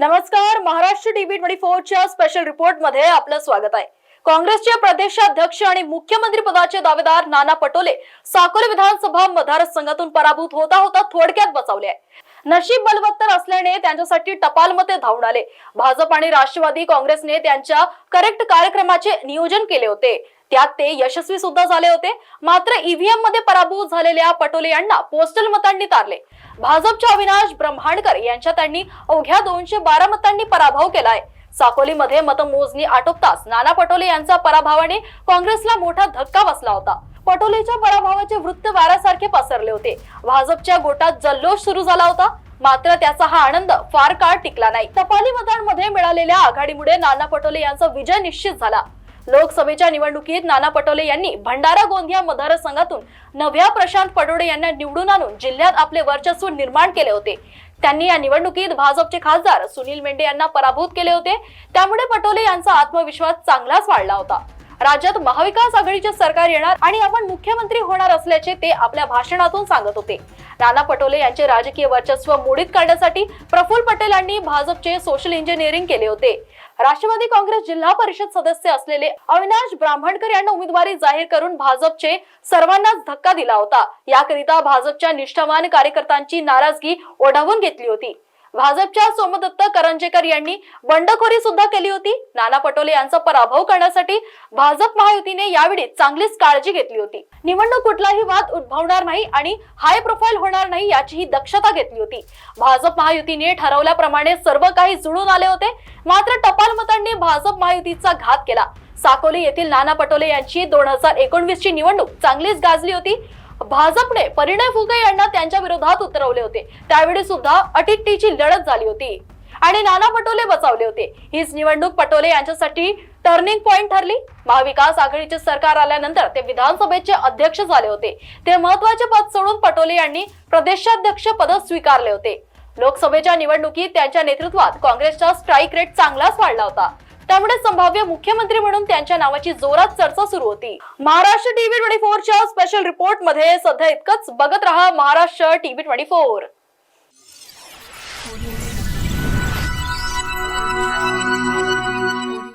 नमस्कार Maharashtra TV twenty फोरच्या special रिपोर्टमध्ये आपलं स्वागत आहे. काँग्रेसचे प्रदेशाध्यक्ष आणि मुख्यमंत्री पदाचे दावेदार नाना पटोले साकोली विधानसभा मतदारसंघातून पराभूत होता होता थोडक्यात बचावले आहे. नशीब बलवत्तर असल्याने त्यांच्यासाठी टपाल मते धावून आले. भाजप आणि राष्ट्रवादी काँग्रेसने त्यांच्या करेक्ट कार्यक्रमाचे नियोजन केले होते. त्यात ते यशस्वी सुद्धा झाले होते. मात्र ईव्हीएममध्ये पराभूत झालेल्या पटोले यांना पोस्टल मतांनी तारले. भाजपच्या अविनाश ब्रह्मांडकर यांच्या त्यांनी अवघ्या दोनशे बारा मतांनी पराभव केलाय. साकोलीमध्ये मतमोजणी आटोपताच नाना पटोले यांचा पराभवाने काँग्रेसला मोठा धक्का बसला होता. पटोलेच्या पराभवाचे वृत्त वाऱ्यासारखे पसरले होते. भाजपच्या गोटात जल्लोष सुरू झाला होता. मात्र त्याचा हा आनंद फार काळ टिकला नाही. टपाली मतांमध्ये मिळालेल्या आघाडीमुळे नाना पटोले यांचा विजय निश्चित झाला. लोकसभेच्या निवडणुकीत नाना पटोले यांनी भंडारा गोंदिया मतदारसंघातून नव्या प्रशांत पटोले यांना निवडून आणून जिल्ह्यात आपले वर्चस्व निर्माण केले होते. त्यांनी या निवडणुकीत भाजपचे खासदार सुनील मेंढे यांना पराभूत केले होते. त्यामुळे पटोले यांचा आत्मविश्वास चांगलाच वाढला होता. राज्यात महाविकास आघाडीचे सरकार येणार आणि आपण मुख्यमंत्री होणार असल्याचे ते आपल्या भाषणातून सांगत होते. नाना पटोले यांचे राजकीय वर्चस्व मोडीत काढण्यासाठी प्रफुल्ल पटेल यांनी भाजपचे सोशल इंजिनिअरिंग केले होते. राष्ट्रवादी काँग्रेस जिल्हा परिषद सदस्य असलेले अविनाश ब्राह्मणकर यांना उमेदवारी जाहीर करून भाजपचे सर्वांनाच धक्का दिला होता. याकरिता भाजपच्या निष्ठावान कार्यकर्त्यांची नाराजगी ओढावून घेतली होती. भाजपच्या सोमदत्त करंजेकर यांनी बंडखोरी सुद्धा केली होती. नाना पटोले यांचा पराभव करण्यासाठी भाजप महायुतीने यावेळी चांगलीच काळजी घेतली होती. निवडणूक कुठलाही वाद उद्भवणार नाही आणि हाय प्रोफाईल होणार नाही याचीही दक्षता घेतली होती. भाजप महायुतीने ठरवल्याप्रमाणे सर्व काही जुळून आले होते. मात्र टपाल मतांनी भाजप महायुतीचा घात केला. साकोली येथील नाना पटोले यांची दोन हजार एकोणवीस ची निवडणूक चांगलीच गाजली होती. भाजपने परिणय फुगे यांना त्यांच्या विरोधात उतरवले होते. त्यावेळी सुद्धा अटीतटीची लढत झाली होती. आणि नाना पटोले बचावले होते. हीच निवडणूक पटोले यांच्यासाठी टर्निंग पॉइंट ठरली. महाविकास आघाडीचे सरकार आल्यानंतर ते विधानसभेचे अध्यक्ष झाले होते. ते महत्त्वाचे पद सोडून पटोले यांनी प्रदेशाध्यक्ष पद स्वीकारले होते. लोकसभेच्या निवडणुकीत त्यांच्या नेतृत्वात काँग्रेसचा स्ट्राईक रेट चांगलाच वाढला होता. त्यामुळे संभाव्य मुख्यमंत्री म्हणून त्यांच्या नावाची जोरात चर्चा सुरू होती. महाराष्ट्र टीव्ही ट्वेंटी फोरच्या स्पेशल रिपोर्टमध्ये सध्या इतकंच बघत रहा महाराष्ट्र टीव्ही ट्वेंटी फोर.